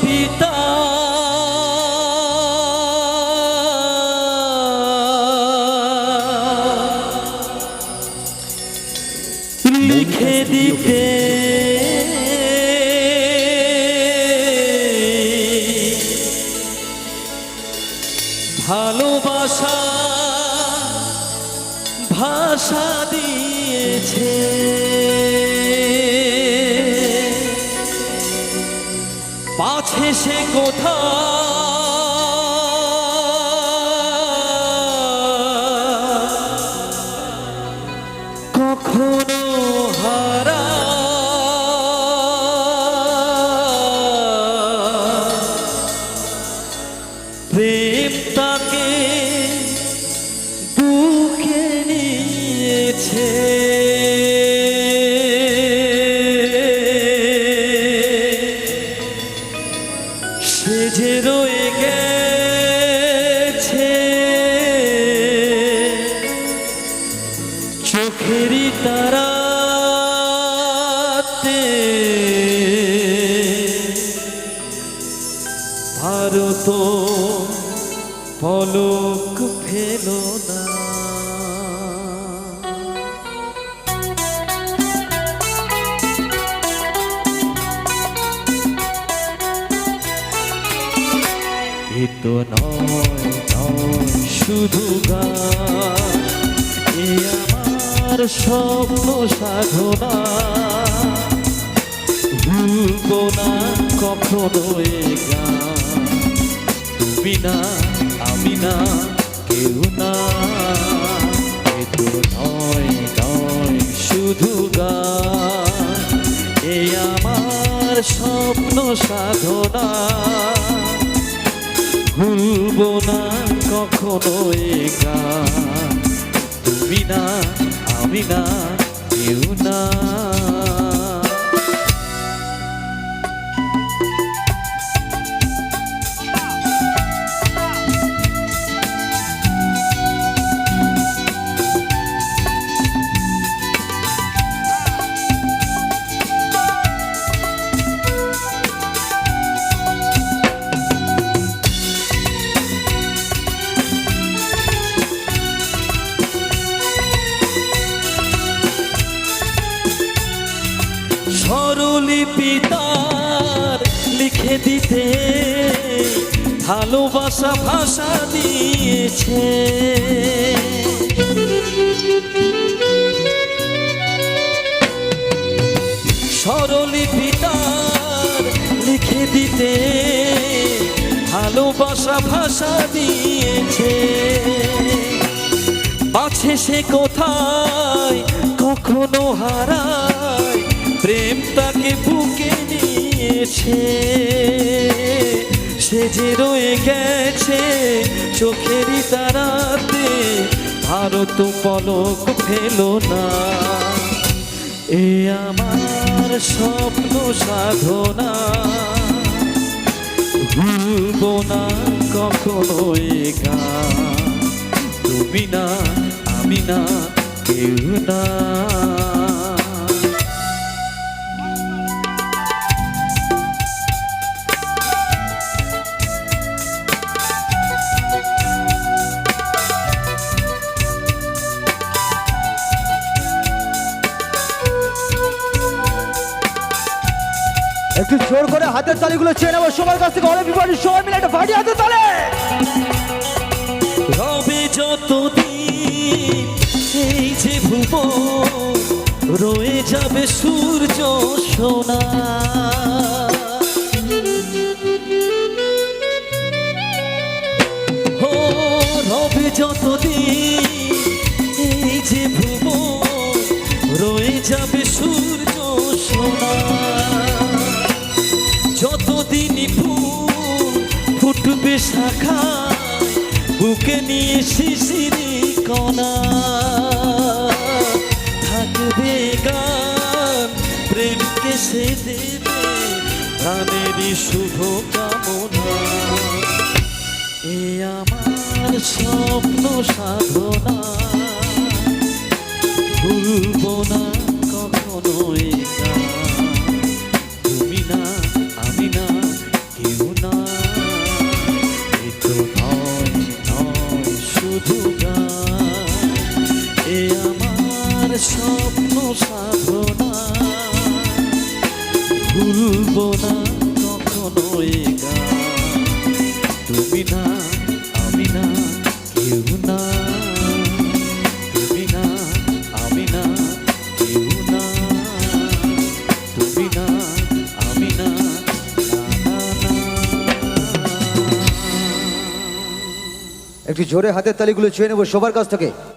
পিতা। লিখে দিতে। ভালোবাসা ভাষা দিয়েছে। পাছে সে ভারত পলক ফেলো না। এ তো নয় শুধু গান, এ আমার স্বপ্ন সাধনা। ভুলব না কখনো এ গান। তুমি না, আমি না, কেউ না। এ তো নয় নয়, শুধু গান এ আমার স্বপ্ন সাধনা। ভুলব না কখনো এ গান তুমি না, আমি না, কেউ না। স্বরলিপি তার লিখে দিতে, ভালোবাসা ভাষা দিয়েছে। স্বরলিপি তার লিখে দিতে, ভালোবাসা ভাষা দিয়েছে। আছে সে কোথায় কখনো হারায় প্রেম তাকে বুকে নিয়েছে। সে যে রয়ে গেছে চোখেরই তারাতে, ভারত পলক ফেলো না। এ আমার স্বপ্ন সাধনা। ভুলব না কখনো গান। তুমি না, আমি না, কেউ না। একটু জোর করে হাতের তালিগুলো চেয়ে নেব। সবার কাছ থেকে অনেক বিপরীত সবাই মিলে একটা ফাটি হাতের তালে। রবে এই যে ভুব রয়ে যাবে সূর্য সোনা। ও রবে যতদিন এই যে ভুব রয়ে যাবে শাখা বুকে নিয়ে শিশিরি কণা। থাকবে গান, প্রেমকে সে দেবে গানেরই শুভ কামনা। এ আমার স্বপ্ন সাধনা। ভুলব না কখনো একটু জোরে হাতের তালিগুলো চেয়ে নেব সবার কাছ থেকে।